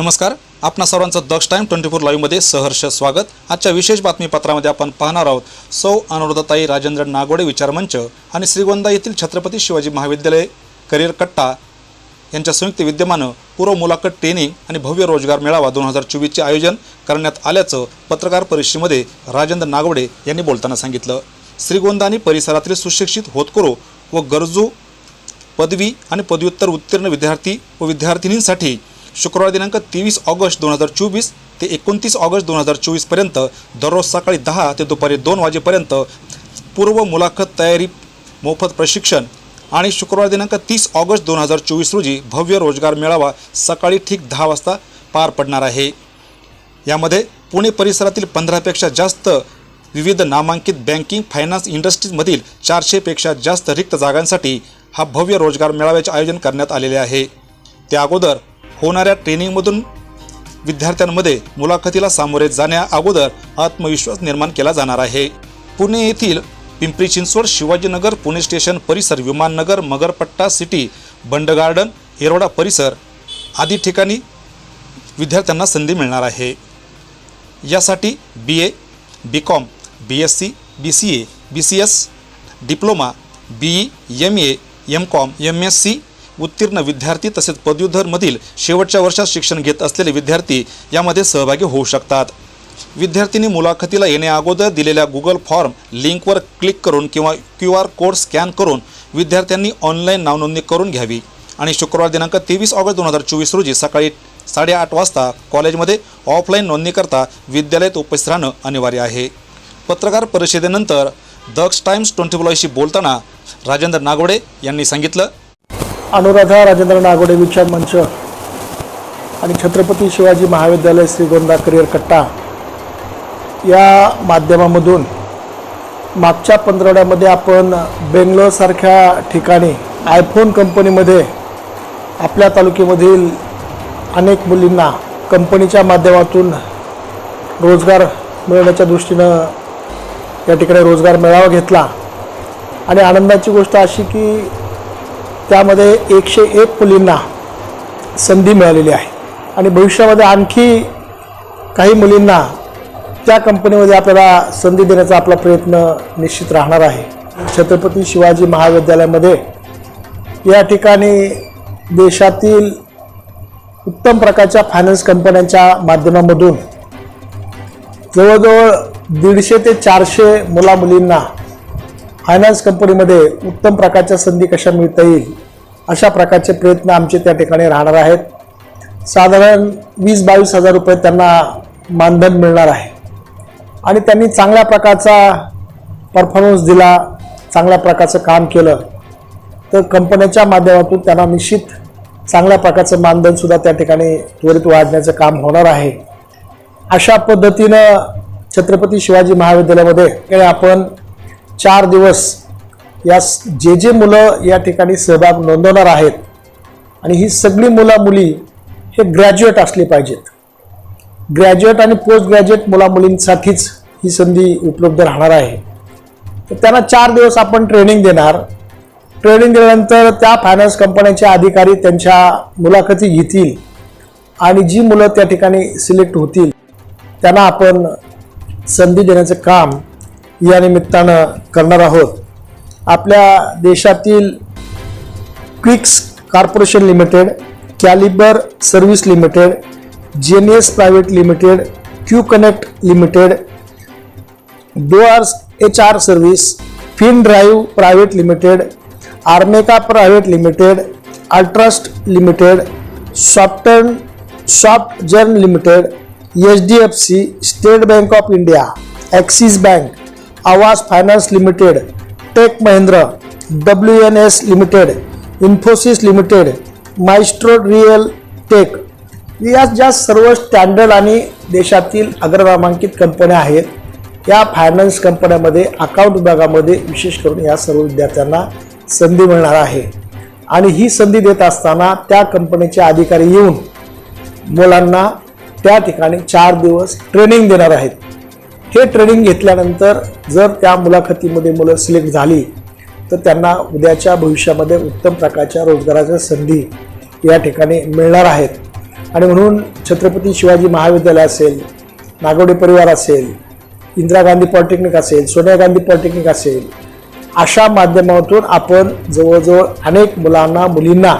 नमस्कार आपणा सर्वांचं दक्ष टाईम ट्वेंटी फोर लाईव्हमध्ये सहर्ष स्वागत. आजच्या विशेष बातमीपत्रामध्ये आपण पाहणार आहोत सौ अनुराधाताई राजेंद्र नागोडे विचारमंच आणि श्रीगोंदा येथील छत्रपती शिवाजी महाविद्यालय करिअर कट्टा यांच्या संयुक्त विद्यमानं पूर्व मुलाखत ट्रेनिंग आणि भव्य रोजगार मेळावा दोन हजार चोवीसचे आयोजन करण्यात आल्याचं पत्रकार परिषदेमध्ये राजेंद्र नागवडे यांनी बोलताना सांगितलं. श्रीगोंदा आणि परिसरातील सुशिक्षित होतकरू व गरजू पदवी आणि पदव्युत्तर उत्तीर्ण विद्यार्थी व विद्यार्थिनींसाठी शुक्रवार दिनांक तेवीस ऑगस्ट दोन हजार चोवीस ते एकोणतीस ऑगस्ट दोन हजार चोवीसपर्यंत दररोज सकाळी दहा ते दुपारी दोन वाजेपर्यंत पूर्व मुलाखत तयारी मोफत प्रशिक्षण आणि शुक्रवार दिनांक तीस ऑगस्ट दोन हजार चोवीस रोजी भव्य रोजगार मेळावा सकाळी ठीक दहा वाजता पार पडणार आहे. यामध्ये पुणे परिसरातील पंधरापेक्षा जास्त विविध नामांकित बँकिंग फायनान्स इंडस्ट्रीजमधील चारशेपेक्षा जास्त रिक्त जागांसाठी हा भव्य रोजगार मेळाव्याचे आयोजन करण्यात आलेले आहे. त्या अगोदर होणाऱ्या ट्रेनिंगमधून विद्यार्थ्यांमध्ये मुलाखतीला सामोरे जाण्या अगोदर आत्मविश्वास निर्माण केला जाणार आहे. पुणे येथील पिंपरी चिंचवड शिवाजीनगर पुणे स्टेशन परिसर विमाननगर मगरपट्टा सिटी बंड गार्डन येरवडा परिसर आदी ठिकाणी विद्यार्थ्यांना संधी मिळणार आहे. यासाठी B A B com B S C B C A B C S diploma B E M A M com M S C उत्तीर्ण विद्यार्थी तसेच पदव्युत्तरमधील शेवटच्या वर्षात शिक्षण घेत असलेले विद्यार्थी यामध्ये सहभागी होऊ शकतात. विद्यार्थ्यांनी मुलाखतीला येण्याअगोदर दिलेल्या गुगल फॉर्म लिंकवर क्लिक करून किंवा क्यू आर कोड स्कॅन करून विद्यार्थ्यांनी ऑनलाईन नावनोंदणी करून घ्यावी. आणि शुक्रवार दिनांक तेवीस ऑगस्ट दोन हजार चोवीस रोजी सकाळी साडेआठ वाजता कॉलेजमध्ये ऑफलाईन नोंदणीकरता विद्यालयात उपस्थित राहणं अनिवार्य आहे. पत्रकार परिषदेनंतर दक्ष टाइम्स ट्वेंटी फोरशी बोलताना राजेंद्र नागवडे यांनी सांगितलं अनुराधा राजेंद्र नागोडे विचार मंच आणि छत्रपती शिवाजी महाविद्यालय श्रीगोंदा करिअर कट्टा या माध्यमामधून मागच्या पंधरवड्यामध्ये आपण बेंगलोरसारख्या ठिकाणी आयफोन कंपनीमध्ये आपल्या तालुक्यामधील अनेक मुलींना कंपनीच्या माध्यमातून रोजगार मिळवण्याच्या दृष्टीनं या ठिकाणी रोजगार मेळावा घेतला. आणि आनंदाची गोष्ट अशी की त्यामध्ये एकशे एक मुलींना संधी मिळालेली आहे. आणि भविष्यामध्ये आणखी काही मुलींना त्या कंपनीमध्ये आपल्याला संधी देण्याचा आपला प्रयत्न निश्चित राहणार आहे. छत्रपती शिवाजी महाविद्यालयामध्ये या ठिकाणी देशातील उत्तम प्रकारच्या फायनान्स कंपन्यांच्या माध्यमामधून जवळजवळ दीडशे ते चारशे मुला मुलींना फायनान्स कंपनीमध्ये उत्तम प्रकारच्या संधी कशा मिळता येईल अशा प्रकारचे प्रयत्न आमचे त्या ठिकाणी राहणार आहेत. साधारण वीस बावीस हजार रुपये त्यांना मानधन मिळणार आहे. आणि त्यांनी चांगल्या प्रकारचा परफॉर्मन्स दिला चांगल्या प्रकारचं काम केलं तर कंपन्याच्या माध्यमातून त्यांना निश्चित चांगल्या प्रकारचं मानधनसुद्धा त्या ठिकाणी त्वरित वाढण्याचं काम होणार आहे. अशा पद्धतीनं छत्रपती शिवाजी महाविद्यालयामध्ये आपण चार दिवस या जे जे मुलं या ठिकाणी सहभाग नोंदवणार आहेत आणि ही सगळी मुला मुली हे ग्रॅज्युएट असली पाहिजेत. ग्रॅज्युएट आणि पोस्ट ग्रॅज्युएट मुला मुलींसाठीच ही संधी उपलब्ध राहणार आहे. तर त्यांना चार दिवस आपण ट्रेनिंग देणार. ट्रेनिंग दिल्यानंतर त्या फायनान्स कंपन्यांचे अधिकारी त्यांच्या मुलाखती घेतील आणि जी मुलं त्या ठिकाणी सिलेक्ट होतील त्यांना आपण संधी देण्याचं काम या निमित्तानं करणार आहोत. आपल्या देशातील Quess Corporation Limited Caliber Service Limited Genius Private Limited Q Connect Limited Doers H R Service Fin Drive Private Limited Armeka Private Limited Altrust Limited Softern Softjourn Limited H D F C State Bank of India Axis Bank Aavas Finance Limited Tech Mahindra W N S Limited Infosys Limited Maestro Real Tech या ज्या सर्व standard आणि देशातील अग्रनामांकित कंपन्या आहेत या finance कंपन्यामध्ये account विभागामध्ये विशेष करून या सर्व विद्यार्थ्यांना संधी मिळणार आहे. आणि ही संधी देत असताना त्या कंपनीचे अधिकारी येऊन मुलांना त्या ठिकाणी चार दिवस ट्रेनिंग देणार आहेत. हे ट्रेनिंग घेतल्यानंतर जर त्या मुलाखतीमध्ये मुलं सिलेक्ट झाली तर त्यांना उद्याच्या भविष्यामध्ये उत्तम प्रकारच्या रोजगाराच्या संधी या ठिकाणी मिळणार आहेत. आणि म्हणून छत्रपती शिवाजी महाविद्यालय असेल नागवडे परिवार असेल इंदिरा गांधी पॉलिटेक्निक असेल सोनिया गांधी पॉलिटेक्निक असेल अशा माध्यमातून आपण जवळजवळ अनेक मुलांना मुलींना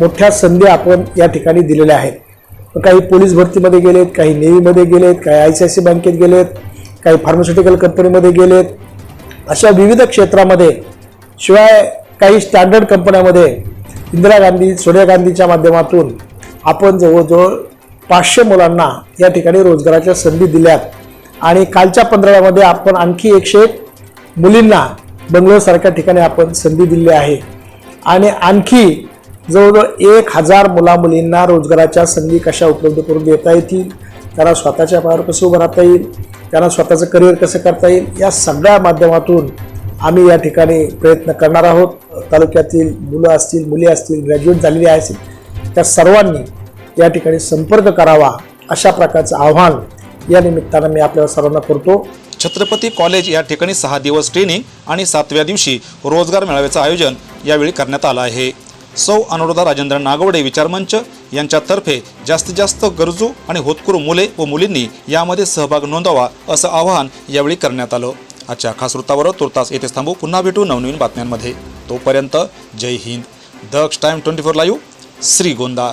मोठ्या संधी आपण या ठिकाणी दिलेल्या आहेत. काही पोलीस भरतीमध्ये गेलेत काही नेव्हीमध्ये गेलेत काही आय सी आय सी बँकेत गेलेत काही फार्मास्युटिकल कंपनीमध्ये गेलेत. अशा विविध क्षेत्रामध्ये शिवाय काही स्टँडर्ड कंपन्यामध्ये इंदिरा गांधी सोनिया गांधीच्या माध्यमातून आपण जवळजवळ पाचशे मुलांना या ठिकाणी रोजगाराच्या संधी दिल्यात. आणि कालच्या पंधराव्यामध्ये आपण आणखी एकशे मुलींना बंगलोरसारख्या ठिकाणी आपण संधी दिली आहे. आणि आणखी जवळजवळ एक हजार मुला मुलींना रोजगाराच्या संधी कशा उपलब्ध करून देता येतील त्याला स्वतःच्या पायावर कसं उभं राहता येईल त्यांना स्वतःचं करिअर कसं करता येईल या सगळ्या माध्यमातून आम्ही या ठिकाणी प्रयत्न करणार आहोत. तालुक्यातील मुलं असतील मुली असतील ग्रॅज्युएट झालेली असतील त्या सर्वांनी या ठिकाणी संपर्क करावा अशा प्रकारचं आव्हान या निमित्तानं मी आपल्या सर्वांना करतो. छत्रपती कॉलेज या ठिकाणी सहा दिवस ट्रेनिंग आणि सातव्या दिवशी रोजगार मेळाव्याचं आयोजन यावेळी करण्यात आलं आहे. सौ अनुराधा राजेंद्र नागवडे विचारमंच यांच्यातर्फे जास्तीत जास्त गरजू आणि होतकरू मुले व मुलींनी यामध्ये सहभाग नोंदवा असं आवाहन यावेळी करण्यात आलं. आजच्या खास वृत्तावर तुर्तास येथे थांबू. पुन्हा भेटू नवनवीन बातम्यांमध्ये. तोपर्यंत Jai Hind. Daksh time twenty four live. Shrigonda.